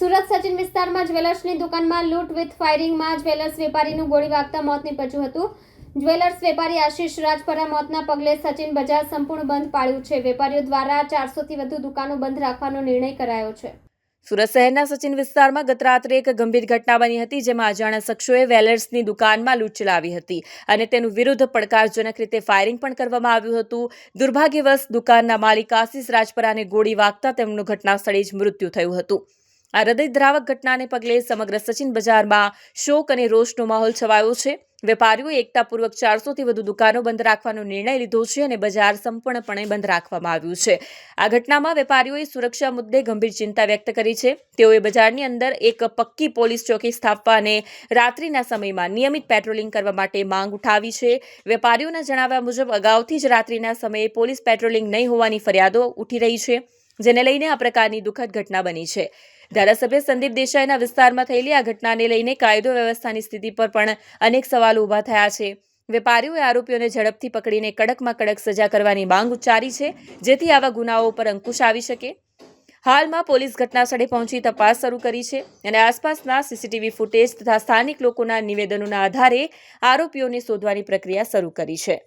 સુરત સચિન વિસ્તારમાં જ્વેલર્સની દુકાનમાં લૂંટ વિથ ફાયરિંગમાં જ્વેલર્સ વેપારીનું ગોળી વાગતા મોત નીપજ્યું હતું. જ્વેલર્સ વેપારી આશીષ રાજપરા મોતના પગલે સચિન બજાર સંપૂર્ણ બંધ પાડ્યું છે. વેપારીઓ દ્વારા ચારસોથી વધુ દુકાનો બંધ રાખવાનો નિર્ણય કરાયો છે. સુરત શહેરના સચિન વિસ્તારમાં ગત રાત્રે એક ગંભીર ઘટના બની હતી જેમાં અજાણ્યા શખ્સોએ વેલર્સની દુકાનમાં લૂંટ ચલાવી હતી અને તેનું વિરુદ્ધ પડકારજનક રીતે ફાયરિંગ પણ કરવામાં આવ્યું હતું. દુર્ભાગ્યવશ દુકાનના માલિક આશિષ રાજપરાને ગોળી વાગતા તેમનું ઘટના સ્થળે જ મૃત્યુ થયું હતું. આ હૃદયદ્રાવક ઘટનાને પગલે સમગ્ર સચિન બજારમાં શોક અને રોષનો માહોલ છવાયો છે. વેપારીઓએ એકતાપૂર્વક ચારસોથી વધુ દુકાનો બંધ રાખવાનો નિર્ણય લીધો છે અને બજાર સંપૂર્ણપણે બંધ રાખવામાં આવ્યું છે. આ ઘટનામાં વેપારીઓએ સુરક્ષા મુદ્દે ગંભીર ચિંતા વ્યક્ત કરી છે. તેઓએ બજારની અંદર એક પક્કી પોલીસ ચોકી સ્થાપવા અને રાત્રિના સમયમાં નિયમિત પેટ્રોલિંગ કરવા માટે માંગ ઉઠાવી છે. વેપારીઓના જણાવ્યા મુજબ, અગાઉથી જ રાત્રિના સમયે પોલીસ પેટ્રોલિંગ નહીં હોવાની ફરિયાદો ઉઠી રહી છે, જેને લઈને આ પ્રકારની દુઃખદ ઘટના બની છે. ધારાસભ્ય સંદીપ દેસાઈના વિસ્તારમાં થયેલી આ ઘટનાને લઈને કાયદો વ્યવસ્થાની સ્થિતિ પર પણ અનેક સવાલો ઊભા થયા છે. વેપારીઓએ આરોપીઓને ઝડપથી પકડીને કડકમાં કડક સજા કરવાની માંગ ઉચ્ચારી છે, જેથી આવા ગુનાઓ પર અંકુશ આવી શકે. હાલમાં પોલીસ ઘટનાસ્થળે પહોંચી તપાસ શરૂ કરી છે અને આસપાસના સીસીટીવી ફૂટેજ તથા સ્થાનિક લોકોના નિવેદનોના આધારે આરોપીઓને શોધવાની પ્રક્રિયા શરૂ કરી છે.